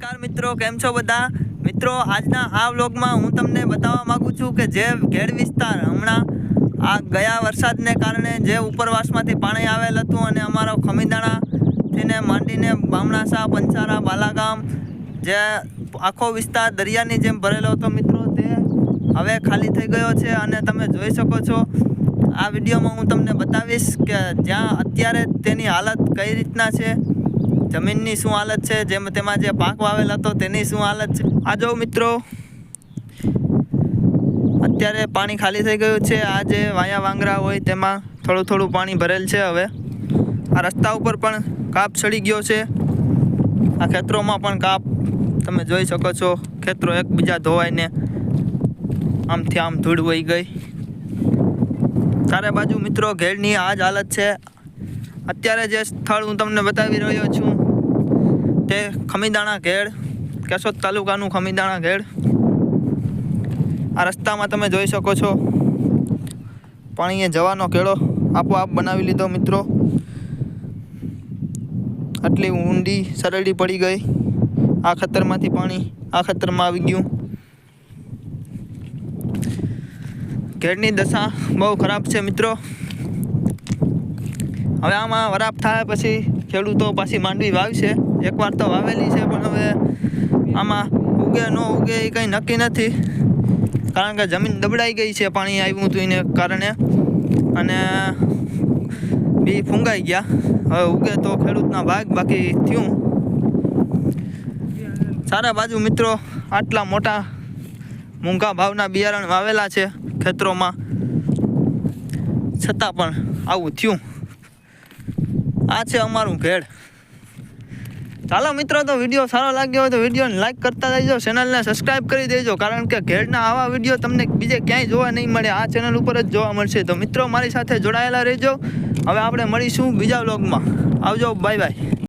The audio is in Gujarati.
નમસ્કાર મિત્રો, કેમ છો બધા? મિત્રો, આજના આ વ્લોગમાં હું તમને બતાવવા માંગુ છું કે જે ઘેડ વિસ્તાર હમણાં આ ગયા વરસાદને કારણે જે ઉપરવાસમાંથી પાણી આવેલ હતું અને અમારો ખમીદાણાથીને માંડીને બામણાસા પંચારા બાલાગામ જે આખો વિસ્તાર દરિયાની જેમ ભરેલો હતો મિત્રો, તે હવે ખાલી થઈ ગયો છે અને તમે જોઈ શકો છો. આ વિડીયોમાં હું તમને બતાવીશ કે જ્યાં અત્યારે તેની હાલત કઈ રીતના છે જમીનની શું હાલત છે? જેમ તેમાં જે પાક વાવેલ હતો તેની શું હાલત છે? આ જો મિત્રો, અત્યારે પાણી ખાલી થઈ ગયું છે. આ જે વાયા વાંગરા હોય તેમાં થોડું થોડું પાણી ભરેલ છે હવે. આ રસ્તા ઉપર પણ કાપ ચડી ગયો છે. આ ખેતરોમાં પણ કાપ. તમે જોઈ શકો છો, ખેતરો એકબીજા ધોવાઈને આમથી આમ ધૂળ વહી ગઈ. ચારે બાજુ મિત્રો ઘેડની આ જ હાલત છે. અત્યારે જે સ્થળ હું તમને બતાવી રહ્યો છું તે ખમીદાણા ઘેડ, કેશોદ તાલુકાનું ખમીદાણા ઘેડ. આ રસ્તામાં તમે જોઈ શકો છો. પાણીએ જવાનો કેળો આપોઆપ બનાવી લીધો મિત્રો. આટલી ઊંડી સરળી પડી ગઈ. આ ખતરમાંથી પાણી આ ખતરમાં આવી ગયું. ઘેડની દશા બહુ ખરાબ છે મિત્રો. હવે આમાં વરાપ થાય પછી ખેડૂતો પાછી માંડવી વાવશે. એકવાર તો વાવેલી છે, પણ હવે આમાં ઉગે, ન ઉગે એ કંઈ નક્કી નથી. કારણ કે જમીન દબડાઈ ગઈ છે, પાણી આવ્યું હતું એને કારણે. અને બી ફૂંગાઈ ગયા. હવે ઉગે તો ખેડૂતના ભાગ બાકી થયું. સારા બાજુ મિત્રો, આટલા મોટા મૂંઘા ભાવના બિયારણ વાવેલા છે ખેતરોમાં. છતાં પણ આવું થયું. આ છે અમારું ઘેડ ચાલો મિત્રો, તો વીડિયો સારો લાગ્યો હોય તો વિડીયોને લાઈક કરતા રહેજો ચેનલને સબસ્ક્રાઈબ કરી દેજો, કારણ કે ઘેડના આવા વીડિયો તમને બીજે ક્યાંય જોવા નહીં મળે. આ ચેનલ ઉપર જ જોવા મળશે. તો મિત્રો, મારી સાથે જોડાયેલા રહેજો. હવે આપણે મળીશું બીજા વ્લોગમાં આવજો બાય બાય